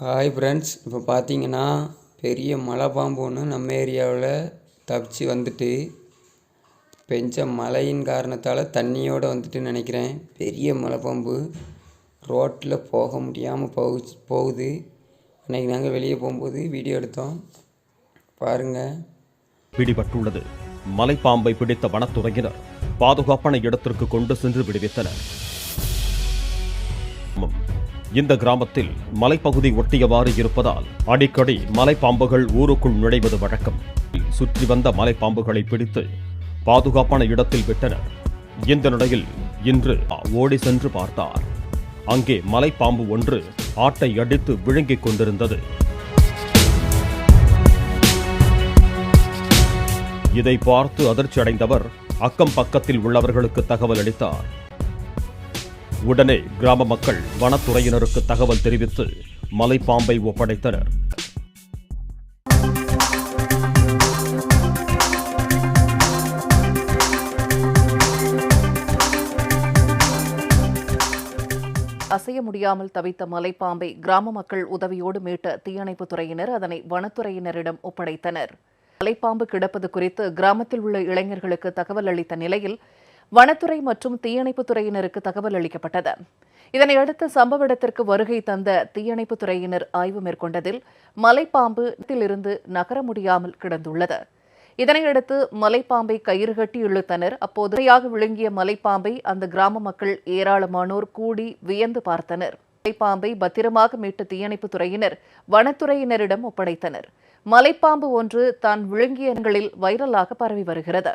Hi friends இப்போ பார்த்தீங்கன்னா பெரிய மலை பாம்பு ஒன்று நம்ம ஏரியாவில் தப்பிச்சு வந்துட்டு பெஞ்ச மழையின் காரணத்தால் தண்ணியோடு வந்துட்டு நினைக்கிறேன். பெரிய மலை பாம்பு ரோட்டில் போக முடியாமல் போகுச்சு போகுது. அன்றைக்கி நாங்கள் வெளியே போகும்போது வீடியோ எடுத்தோம். பாருங்கள் பிடிபட்டுள்ளது. மலைப்பாம்பை பிடித்த வனத்துறையினர் பாதுகாப்பான இடத்திற்கு கொண்டு சென்று விடுவித்தனர். இந்த கிராமத்தில் மலைப்பகுதி ஒட்டியவாறு இருப்பதால் அடிக்கடி மலைப்பாம்புகள் ஊருக்குள் நுழைவது வழக்கம். சுற்றி வந்த மலைப்பாம்புகளை பிடித்து பாதுகாப்பான இடத்தில் விட்டனர். இந்த நிலையில் இன்று ஓடி சென்று பார்த்தார். அங்கே மலைப்பாம்பு ஒன்று ஆட்டை அடித்து விழுங்கிக் கொண்டிருந்தது. இதை பார்த்து அதிர்ச்சி அடைந்தவர் அக்கம் பக்கத்தில் உள்ளவர்களுக்கு தகவல் அளித்தார். உடனே கிராம மக்கள் வனத்துறையினருக்கு தகவல் தெரிவித்து மலைப்பாம்பை ஒப்படைத்தனர். அசைய முடியாமல் தவித்த மலைப்பாம்பை கிராம மக்கள் உதவியோடு மீட்ட தீயணைப்புத் துறையினர் அதனை வனத்துறையினரிடம் ஒப்படைத்தனர். மலைப்பாம்பு கிடப்பது குறித்து கிராமத்தில் உள்ள இளைஞர்களுக்கு தகவல் அளித்த நிலையில் வனத்துறை மற்றும் தீயணைப்புத் துறையினருக்கு தகவல் அளிக்கப்பட்டது. இதனையடுத்து சம்பவ இடத்திற்கு வருகை தந்த தீயணைப்புத் துறையினர் ஆய்வு மேற்கொண்டதில் மலைப்பாம்பு இருந்து நகர முடியாமல் கிடந்துள்ளது. இதனையடுத்து மலைப்பாம்பை கயிறு கட்டி இழுத்தனர். அப்போது விழுங்கிய மலைப்பாம்பை அந்த கிராம மக்கள் ஏராளமானோர் கூடி வியந்து பார்த்தனர். மலைப்பாம்பை பத்திரமாக மீட்டு தீயணைப்புத் துறையினர் வனத்துறையினரிடம் ஒப்படைத்தனர். மலைப்பாம்பு ஒன்று தான் விழுங்கிய இடங்களில் வைரலாக பரவி வருகிறது.